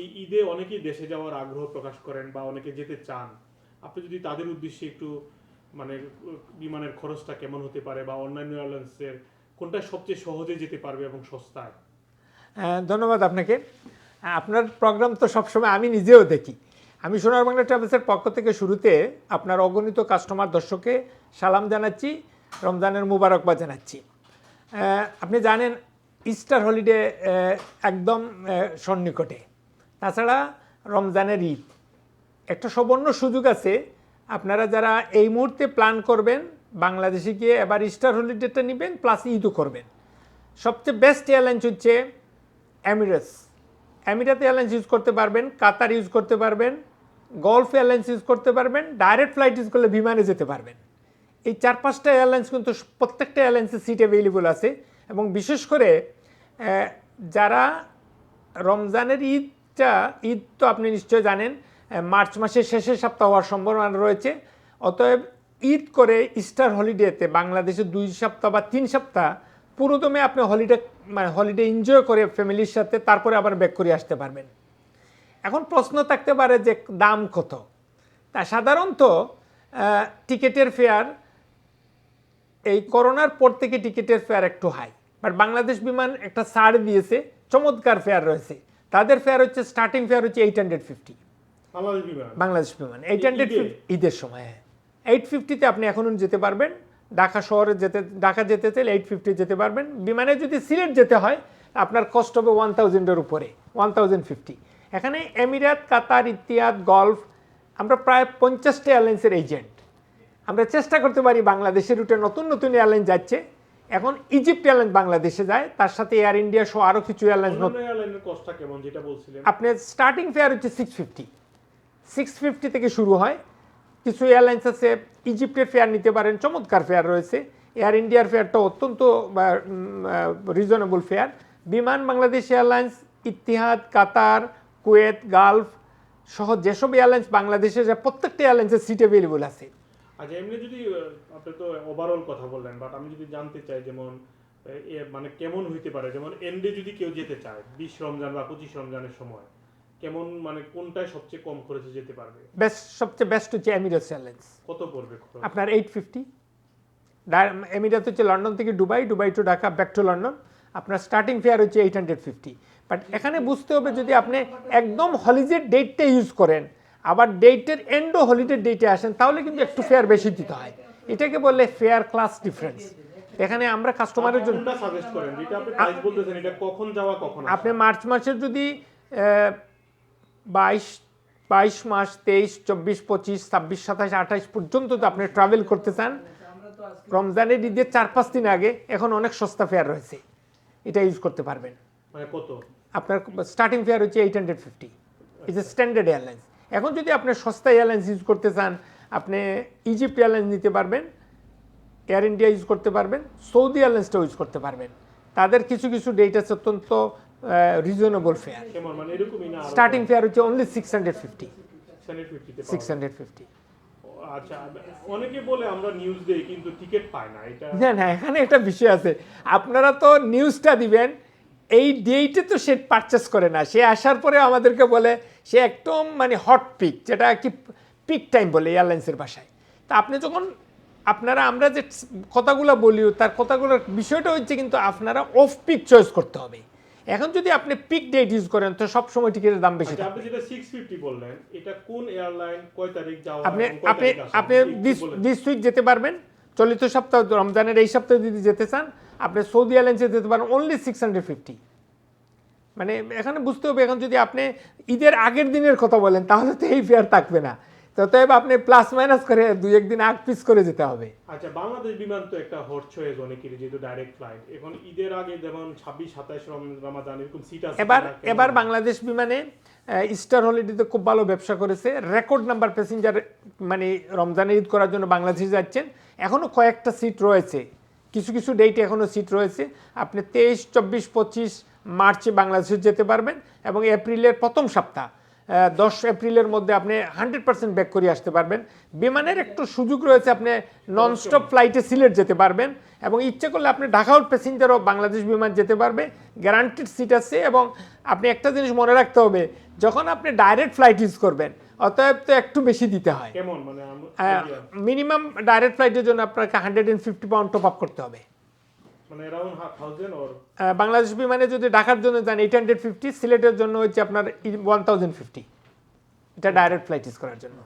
এই ঈদে অনেকেই দেশে যাওয়ার আগ্রহ প্রকাশ করেন বা অনেকে যেতে চান। আপনি যদি তাদের উদ্দেশ্যে একটু মানে বিমানের খরচটা কেমন হতে পারে বা অন্যান্য এয়ারলাইন্সের কোনটা সবচেয়ে সহজে যেতে পারবে এবং সস্তায়? হ্যাঁ, ধন্যবাদ আপনাকে। আপনার প্রোগ্রাম তো সবসময় আমি নিজেও দেখি। আমি সোনার বাংলা ট্রাভেলসের পক্ষ থেকে শুরুতে আপনার অগণিত কাস্টমার দর্শককে সালাম জানাচ্ছি রমজানের মুবারকবাদ জানাচ্ছি। আপনি জানেন ইস্টার হলিডে একদম সন্নিকটে। তাছাড়া রমজানের ঈদ। একটা সুবর্ণ সুযোগ আছে, আপনারা যারা এই মুহূর্তে প্ল্যান করবেন, বাংলাদেশে গিয়ে এবার ইস্টার হলিডেটা নেবেন প্লাস ঈদও করবেন। সবচেয়ে বেস্ট এয়ারলাইন্স হচ্ছে এমিরেটস এমিরাত এয়ারলাইন্স ইউজ করতে পারবেন কাতার ইউজ করতে পারবেন গলফ এয়ারলাইন্স ইউজ করতে পারবেন ডাইরেক্ট ফ্লাইট ইউজ করলে বিমানে যেতে পারবেন। এই চার পাঁচটা এয়ারলাইন্স কিন্তু প্রত্যেকটা এয়ারলাইন্সের সিট অ্যাভেলেবল আছে এবং বিশেষ করে যারা রমজানের ঈদটা ঈদ তো আপনি নিশ্চয় জানেন মার্চ মাসের শেষের সপ্তাহ হওয়ার সম্ভাবনা রয়েছে। অতএব ঈদ করে ইস্টার হলিডেতে বাংলাদেশে দুই সপ্তাহ বা তিন সপ্তাহ পুরোদমে আপনি হলিডে মানে হলিডে এনজয় করে ফ্যামিলির সাথে, তারপরে আবার ব্যাক করে আসতে পারবেন। এখন প্রশ্ন থাকতে পারে যে দাম কত? তা সাধারণত টিকিটের ফেয়ার এই করোনার পর থেকে টিকিটের ফেয়ার একটু হাই বাট বাংলাদেশ বিমান একটা ছাড় দিয়েছে, চমৎকার ফেয়ার রয়েছে। তাদের ফেয়ার হচ্ছে স্টার্টিং ফেয়ার হচ্ছে eight hundred fifty Bangladesh Biman. Eight hundred ঈদে? ঈদের সময় হ্যাঁ। এইট ফিফটিতে আপনি এখনও যেতে পারবেন। ঢাকা শহরে যেতে ঢাকা যেতে চাইলে এইট ফিফটি যেতে পারবেন। বিমানে যদি সিলেট যেতে হয় আপনার কস্ট হবে ওয়ান থাউজেন্ডের উপরে ওয়ান থাউজেন্ড ফিফটি এখানে এমিরাত কাতার ইতিহাদ গলফ আমরা প্রায় পঞ্চাশটা এয়ারলাইন্সের এজেন্ট আমরা চেষ্টা করতে পারি বাংলাদেশের রুটে নতুন নতুন এয়ারলাইন যাচ্ছে। এখন ইজিপ্ট এয়ারলাইন্স বাংলাদেশে যায় তার সাথে এয়ার ইন্ডিয়া সহ আরও কিছু এয়ারলাইন্স এয়ারলাইনের কস্টটা কেমন যেটা বলছিলেন? আপনার স্টার্টিং ফেয়ার হচ্ছে সিক্স ফিফটি সিক্স ফিফটি থেকে শুরু হয়। কিছু এয়ারলাইন্স আছে ইজিপ্টের ফেয়ার নিতে পারেন চমৎকার ফেয়ার রয়েছে। এয়ার ইন্ডিয়ার ফেয়ারটা অত্যন্ত reasonable fare Biman Bangladesh airlines Etihad Qatar Kuwait Gulf সহ যেসব এয়ারলাইন্স বাংলাদেশে যায় প্রত্যেকটা এয়ারলাইন্সের সিট অ্যাভেলেবল আছে। আচ্ছা এমনি যদি আপনি তো ওভারঅল কথা বললেন বাট আমি যদি জানতে চাই যেমন মানে কেমন হইতে পারে যেমন এন্ডে যদি কেউ যেতে চায় বিশ রমজান বা পঁচিশ রমজানের সময় কেমন মানে কোনটায় সবচেয়ে কম খরচে যেতে পারবে? বেস্ট সবচেয়ে বেস্ট হচ্ছে এমিরেটস এয়ারলাইন্স কত পড়বে? আপনার এইট ফিফটি এমিরাত হচ্ছে লন্ডন থেকে Dubai Dubai to Dhaka back to London. আপনার স্টার্টিং ফেয়ার হচ্ছে এইট হান্ড্রেড ফিফটি বাট এখানে বুঝতে হবে যদি আপনি একদম হলিডের ডেটটা ইউজ করেন আবার ডেটের এন্ডও হলিডের ডেটে আসেন তাহলে কিন্তু একটু ফেয়ার বেশি দিতে হয়। এটাকে বলে ফেয়ার ক্লাস ডিফারেন্স এখানে আমরা কাস্টমারের জন্য আপনি মার্চ মাসের যদি বাইশ বাইশ মাস তেইশ চব্বিশ পঁচিশ ছাব্বিশ সাতাশ আঠাশ পর্যন্ত তো আপনি ট্রাভেল করতে চান। রমজানের ঈদের চার পাঁচ দিন আগে এখন অনেক সস্তা ফেয়ার রয়েছে। এটা ইউজ করতে পারবেন। মানে আপনার স্টার্টিং ফেয়ার হচ্ছে eight hundred fifty is a standard airlines এখন যদি আপনি সস্তা এয়ারলাইন্স ইউজ করতে চান আপনি ইজিপ্ট এয়ারলাইন্স নিতে পারবেন এয়ার ইন্ডিয়া ইউজ করতে পারবেন সৌদি এয়ারলাইন্সটা ইউজ করতে পারবেন। তাদের কিছু কিছু ডেট আছে অত্যন্ত রিজনেবল ফেয়ার স্টার্টিং ফেয়ার হচ্ছে only six hundred fifty six hundred fifty আচ্ছা অনেকে বলে আমরা নিউজ দেই কিন্তু টিকিট পাই না এটা না না এখানে একটা বিষয় আছে। আপনারা তো নিউজটা দিবেন এই ডেটে তো সে পারচেস করে না। সে আসার পরে আমাদেরকে বলে সে একদম মানে হট পিক যেটা কি পিক টাইম বলে এয়ারলাইন্সের ভাষায়। তা আপনি যখন আপনারা আমরা যে কথাগুলো বলি তার কথাগুলোর বিষয়টা হচ্ছে কিন্তু আপনারা অফ পিক চয়েস করতে হবে। এখন যদি আপনি পিক ডেট ইউজ করেন তো সবসময় টিকিটের দাম বেশি আচ্ছা আপনি যেটা 650 বললেন এটা কোন এয়ারলাইন কয় তারিখ যাওয়া আপনি আপনি আপনি দিস দিস উইক যেতে পারবেন। চলিত সপ্তাহ রমজানের এই সপ্তাহে যদি যেতে চান আপনি সৌদি এয়ারলাইন্সে যেতে পারেন অনলি সিক্স হান্ড্রেড ফিফটি মানে এখানে বুঝতে হবে এখন যদি আপনি ঈদের আগের দিনের কথা বলেন তাহলে তো এই ফেয়ার থাকবে না। ততএব আপনি প্লাস মাইনাস করে দুই একদিন আগ পিস করে যেতে হবে। আচ্ছা বাংলাদেশ বিমান তো একটা হট চয়েস অনেকেরই যেহেতু ডাইরেক্ট ফ্লাইট এখন ঈদের আগে যেমন ছাব্বিশ সাতাশ রমাদান এরকম সিট আছে। এবার এবার বাংলাদেশ বিমানে স্টার হলিডেতে খুব ভালো ব্যবসা করেছে। রেকর্ড নাম্বার প্যাসেঞ্জার মানে রমজানের ঈদ করার জন্য বাংলাদেশে যাচ্ছেন। এখনও কয়েকটা সিট রয়েছে। কিছু কিছু ডেটে এখনও সিট রয়েছে। আপনি তেইশ চব্বিশ পঁচিশ মার্চে বাংলাদেশে যেতে পারবেন এবং এপ্রিলের প্রথম সপ্তাহ দশ এপ্রিলের মধ্যে আপনি হান্ড্রেড পার্সেন্ট ব্যাক করে আসতে পারবেন। বিমানের একটু সুযোগ রয়েছে আপনি নন স্টপ ফ্লাইটে সিলেট যেতে পারবেন এবং ইচ্ছে করলে আপনি ঢাকাউট প্যাসেঞ্জারও বাংলাদেশ বিমান যেতে পারবে। গ্যারান্টিড সিট আছে এবং আপনি একটা জিনিস মনে রাখতে হবে যখন আপনি ডাইরেক্ট ফ্লাইট ইউজ করবেন অতএব তো একটু বেশি দিতে হ্যাঁ। মিনিমাম ডাইরেক্ট ফ্লাইটের জন্য আপনাকে hundred and fifty pound top up করতে হবে। বাংলাদেশ বিমানে যদি ঢাকার জন্য যান এইট হান্ড্রেড ফিফটি সিলেটের জন্য হচ্ছে আপনার ওয়ান থাউজেন্ড ফিফটি এটা ডাইরেক্ট ফ্লাইট ইউজ করার জন্য।